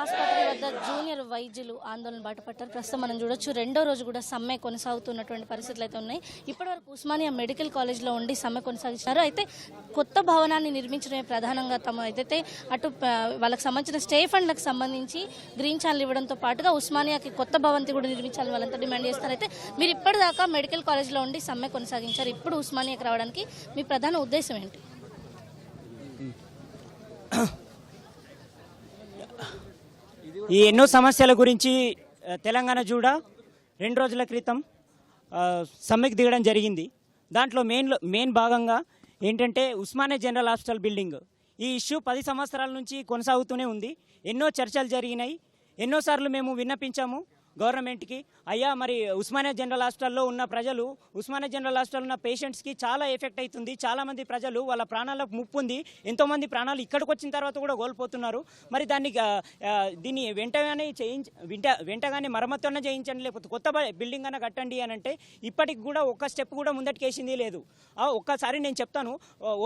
ఆసుపత్రి వద్ద జూనియర్ వైద్యులు ఆందోళన బాటపట్టారు. ప్రస్తుతం మనం చూడొచ్చు రెండో రోజు కూడా సమ్మె కొనసాగుతున్నటువంటి పరిస్థితులు అయితే ఉన్నాయి. ఇప్పటివరకు ఉస్మానియా మెడికల్ కాలేజ్లో ఉండి సమ్మె కొనసాగించారు. అయితే కొత్త భవనాన్ని నిర్మించడమే ప్రధానంగా తమ ఏదైతే అటు వాళ్ళకి సంబంధించిన స్టే ఫండ్లకు సంబంధించి గ్రీన్ ఛానల్ ఇవ్వడంతో పాటుగా ఉస్మానియాకి కొత్త భవంతి కూడా నిర్మించాలని వాళ్ళంతా డిమాండ్ చేస్తారు అయితే మీరు ఇప్పటిదాకా మెడికల్ కాలేజ్లో ఉండి సమ్మె కొనసాగించారు. ఇప్పుడు ఉస్మానియాకి రావడానికి మీ ప్రధాన ఉద్దేశం ఏంటి? ఈ ఎన్నో సమస్యల గురించి తెలంగాణ జూడ రెండు రోజుల క్రితం సమ్మెకు దిగడం జరిగింది. దాంట్లో మెయిన్ మెయిన్ భాగంగా ఏంటంటే ఉస్మానియా జనరల్ హాస్పిటల్ బిల్డింగ్. ఈ ఇష్యూ పది సంవత్సరాల నుంచి కొనసాగుతూనే ఉంది. ఎన్నో చర్చలు జరిగినాయి. ఎన్నోసార్లు మేము విన్నపించాము. గవర్నమెంట్కి. అయ్యా మరి ఉస్మానియా జనరల్ హాస్పిటల్లో ఉన్న ప్రజలు ఉస్మానియా జనరల్ హాస్పిటల్ ఉన్న పేషెంట్స్కి చాలా ఎఫెక్ట్ అవుతుంది చాలామంది ప్రజలు వాళ్ళ ప్రాణాలకు ముప్పు ఉంది. ఎంతోమంది ప్రాణాలు ఇక్కడికి వచ్చిన తర్వాత కూడా కోల్పోతున్నారు. మరి దాన్ని దీన్ని వెంటనే చేయించ వెంట వెంటగానే మరమ్మతున్న చేయించండి. లేకపోతే కొత్త బిల్డింగ్ అన్న కట్టండి అని అంటే ఇప్పటికి కూడా ఒక్క స్టెప్ కూడా ముందటికేసింది లేదు. ఒక్కసారి నేను చెప్తాను.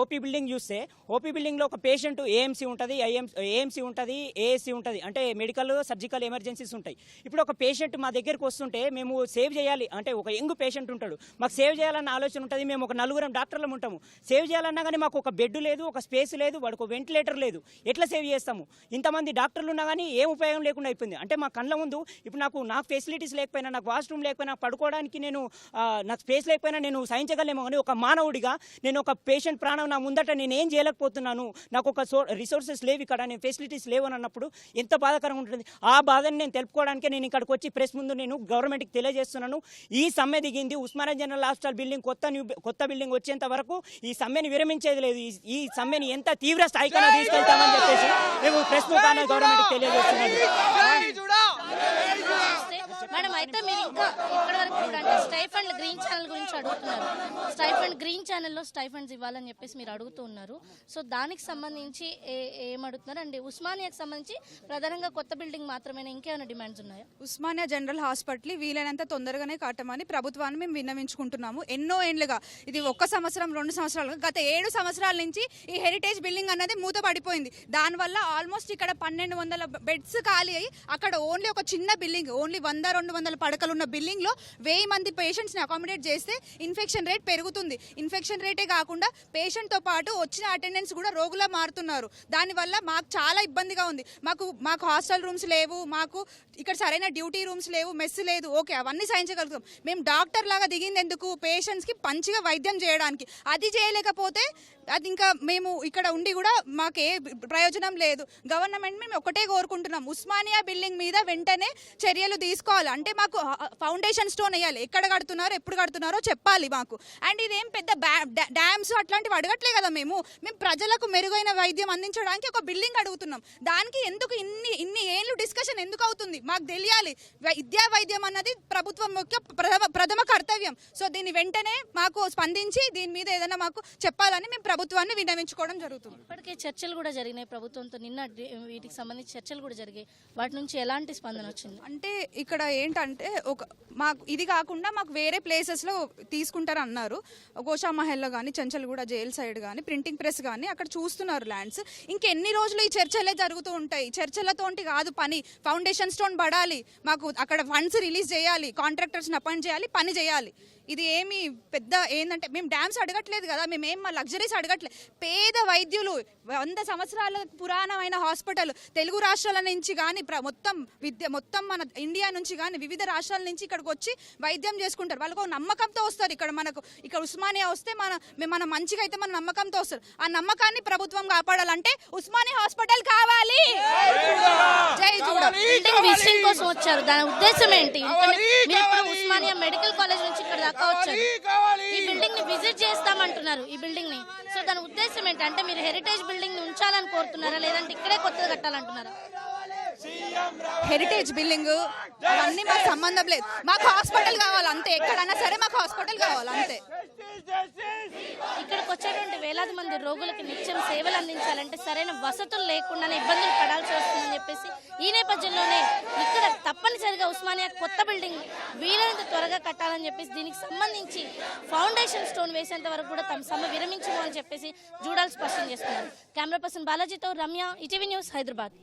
ఓపీ బిల్డింగ్ చూస్తే ఓపీ బిల్డింగ్లో ఒక పేషెంట్ ఏఎంసీ ఉంటుంది ఐఎం ఏఎంసీ ఉంటుంది ఏఎస్సీ ఉంటుంది. అంటే మెడికల్ సర్జికల్ ఎమర్జెన్సీస్ ఉంటాయి. ఇప్పుడు ఒక పేషెంట్ మా దగ్గరికి వస్తుంటే మేము సేవ్ చేయాలి. అంటే ఒక యంగ్ పేషెంట్ ఉంటాడు. మాకు సేవ్ చేయాలన్న ఆలోచన ఉంటుంది. మేము ఒక నలుగురం డాక్టర్లం ఉంటాము. సేవ్ చేయాలన్నా కానీ మాకు ఒక బెడ్ లేదు ఒక స్పేస్ లేదు వాడికి ఒక వెంటిలేటర్ లేదు. ఎట్లా సేవ్ చేస్తాము? ఇంతమంది డాక్టర్లు ఉన్నా కానీ ఏం ఉపయోగం లేకుండా అయిపోయింది. అంటే మా కళ్ళ ముందు ఇప్పుడు నాకు నాకు ఫెసిలిటీస్ లేకపోయినా నాకు వాష్రూమ్ లేకపోయినా పడుకోవడానికి నేను నాకు స్పేస్ లేకపోయినా నేను సహించగలేమో కానీ ఒక మానవుడిగా నేను ఒక పేషెంట్ ప్రాణం నా ముందట నేను ఏం చేయలేకపోతున్నాను? నాకు ఒక రిసోర్సెస్ లేవు ఇక్కడ నేను ఫెసిలిటీస్ లేవు అని అన్నప్పుడు ఎంత బాధాకరంగా ఉంటుంది? ఆ బాధని నేను తెలుపుకోవడానికి నేను ఇక్కడికి వచ్చి ప్రెస్ ముందు నేను గవర్నమెంట్కి తెలియజేస్తున్నాను. ఈ సమ్మె దిగింది ఉస్మానియా జనరల్ హాస్పిటల్ బిల్డింగ్ కొత్త న్యూ కొత్త బిల్డింగ్ వచ్చేంత వరకు ఈ సమ్మెని విరమించేది లేదు. ఈ- ఈ సమ్మెని ఎంత తీవ్ర స్థాయికైనా తీసుకెళ్తామని చెప్పేసి మేము ప్రెస్ ముఖాన్ని గవర్నమెంట్కి తెలియజేస్తున్నాను. మేడం అయితే మీరు ఇంకా ఇప్పటి వరకు అంటే స్టైఫండ్ గ్రీన్ ఛానల్ గురించి అడుగుతున్నారు. స్టైఫండ్ గ్రీన్ ఛానల్లో స్టైఫండ్స్ ఇవ్వాలని చెప్పేసి మీరు అడుగుతూ ఉన్నారు. సో దానికి సంబంధించి ఏ- ఏం అడుగుతున్నారు అండి ఉస్మానియాకి సంబంధించి ప్రధానంగా కొత్త బిల్డింగ్ మాత్రమే ఇంకేమైనా డిమాండ్స్ ఉన్నాయా? ఉస్మానియా జనరల్ హాస్పిటల్ వీలైనంత తొందరగానే కట్టమని ప్రభుత్వాన్ని మేము విన్నవించుకుంటున్నాము. ఎన్నో ఏండ్లుగా. ఇది ఒక్క సంవత్సరం రెండు సంవత్సరాలు గత ఏడు సంవత్సరాల నుంచి ఈ హెరిటేజ్ బిల్డింగ్ అన్నది మూత పడిపోయింది దానివల్ల ఆల్మోస్ట్ ఇక్కడ పన్నెండు వందల బెడ్స్ ఖాళీ అయ్యి అక్కడ ఓన్లీ ఒక చిన్న బిల్డింగ్ ఓన్లీ వంద రెండు వందల పడకలున్న ఉన్న లో వెయ్యి మంది పేషెంట్స్ని అకామిడేట్ చేస్తే ఇన్ఫెక్షన్ రేట్ పెరుగుతుంది. ఇన్ఫెక్షన్ రేటే కాకుండా పేషెంట్తో పాటు వచ్చిన అటెండెన్స్ కూడా రోగులా మారుతున్నారు. దానివల్ల మాకు చాలా ఇబ్బందిగా ఉంది. మాకు మాకు హాస్టల్ రూమ్స్ లేవు మాకు ఇక్కడ సరైన డ్యూటీ రూమ్స్ లేవు మెస్ లేదు. ఓకే అవన్నీ సహించగలుగుతాం. మేము డాక్టర్ లాగా దిగింది ఎందుకు పేషెంట్స్కి మంచిగా వైద్యం చేయడానికి? అది చేయలేకపోతే అది ఇంకా మేము ఇక్కడ ఉండి కూడా మాకు ఏ ప్రయోజనం లేదు. గవర్నమెంట్ మేము ఒకటే కోరుకుంటున్నాం. ఉస్మానియా బిల్డింగ్ మీద వెంటనే చర్యలు తీసుకోవాలి? అంటే మాకు ఫౌండేషన్ స్టోన్ వేయాలి. ఎక్కడ కడుతున్నారో ఎప్పుడు కడుతున్నారో చెప్పాలి మాకు. అండ్ ఇదేం పెద్ద డ్యామ్స్ అట్లాంటివి అడగట్లే కదా మేము. మేము ప్రజలకు మెరుగైన వైద్యం అందించడానికి ఒక బిల్డింగ్ అడుగుతున్నాం. దానికి ఎందుకు ఇన్ని ఇన్ని ఏళ్ళు డిస్కషన్ ఎందుకు అవుతుంది? మాకు తెలియాలి. విద్యా వైద్యం అన్నది ప్రభుత్వం యొక్క ప్రథమ ప్రథమ కర్తవ్యం. సో దీన్ని వెంటనే మాకు స్పందించి దీని మీద ఏదైనా మాకు చెప్పాలని మేము ప్రభుత్వాన్ని విన్నవించుకోవడం జరుగుతుంది. ఇప్పటికే చర్చలు కూడా జరిగినాయి ప్రభుత్వంతో నిన్న వీటికి సంబంధించి చర్చలు కూడా జరిగాయి. వాటి నుంచి ఎలాంటి స్పందన వచ్చింది? అంటే ఇక్కడ ఏంటంటే ఒక మాకు ఇది కాకుండా మాకు వేరే ప్లేసెస్లో తీసుకుంటారు అన్నారు గోషా మహల్లో కానీ చెంచల్గూడ జైల్ సైడ్ కానీ ప్రింటింగ్ ప్రెస్ కానీ అక్కడ చూస్తున్నారు ల్యాండ్స్ ఇంకెన్ని రోజులు ఈ చర్చలే జరుగుతూ ఉంటాయి. చర్చలతోటి కాదు పని. ఫౌండేషన్ స్టోన్ పడాలి. మాకు అక్కడ ఫండ్స్ రిలీజ్ చేయాలి. కాంట్రాక్టర్స్ని అపాయింట్ చేయాలి. పని చేయాలి. ఇది ఏమి పెద్ద ఏంటంటే మేము డ్యామ్స్ అడగట్లేదు కదా మేము ఏం మా లగ్జరీస్ అడగట్లేదు పేద వైద్యులు వంద సంవత్సరాల పురాణమైన హాస్పిటల్ తెలుగు రాష్ట్రాల నుంచి కానీ ప్ర- మొత్తం విద్య మొత్తం మన ఇండియా నుంచి కానీ వివిధ రాష్ట్రాల నుంచి ఇక్కడికి వచ్చి వైద్యం చేసుకుంటారు. వాళ్ళకు ఒక నమ్మకంతో వస్తారు ఇక్కడ మనకు ఇక్కడ ఉస్మానియా వస్తే మన మేము మన మంచిగా అయితే మన నమ్మకంతో వస్తారు. ఆ నమ్మకాన్ని ప్రభుత్వం కాపాడాలంటే ఉస్మానియా హాస్పిటల్ కావాలి! జై జూడ బిల్డింగ్ విజిటింగ్ కోసం వచ్చారు. దాని ఉద్దేశం ఏంటి? ఎందుకంటే మీరు ఇప్పుడు ఉస్మానియా మెడికల్ కాలేజ్ నుంచి ఇక్కడ దాకా వచ్చారు. ఈ బిల్డింగ్ని విజిట్ చేస్తామంటున్నారు ఈ బిల్డింగ్ని. సో దాని ఉద్దేశం ఏంటి అంటే మీరు హెరిటేజ్ బిల్డింగ్ని ఉంచాలని కోరుతున్నారా? లేదంటే ఇక్కడే కొత్తగా కట్టాలంటున్నారా? హెరిటేజ్ బిల్డింగ్ అవన్నీ మాకు సంబంధం లేదు. మాకు హాస్పిటల్ కావాలి అంతే. ఎక్కడైనా సరే మాకు హాస్పిటల్ కావాలి అంతే. ఇక్కడికి వచ్చేటువంటి వేలాది మంది రోగులకు నిత్యం సేవలు అందించాలంటే సరైన వసతులు లేకుండానే ఇబ్బందులు పడాల్సి వస్తుందని చెప్పేసి ఈ నేపథ్యంలోనే ఇక్కడ తప్పనిసరిగా ఉస్మానియా కొత్త బిల్డింగ్ వీలైనంత త్వరగా కట్టాలని చెప్పేసి దీనికి సంబంధించి ఫౌండేషన్ స్టోన్ వేసేంత వరకు కూడా తమ సమ్మె విరమించము అని చెప్పేసి జూడాలు స్పష్టం చేస్తున్నారు. కెమెరా పర్సన్ బాలాజీతో రమ్య ఇటీవీ న్యూస్ హైదరాబాద్.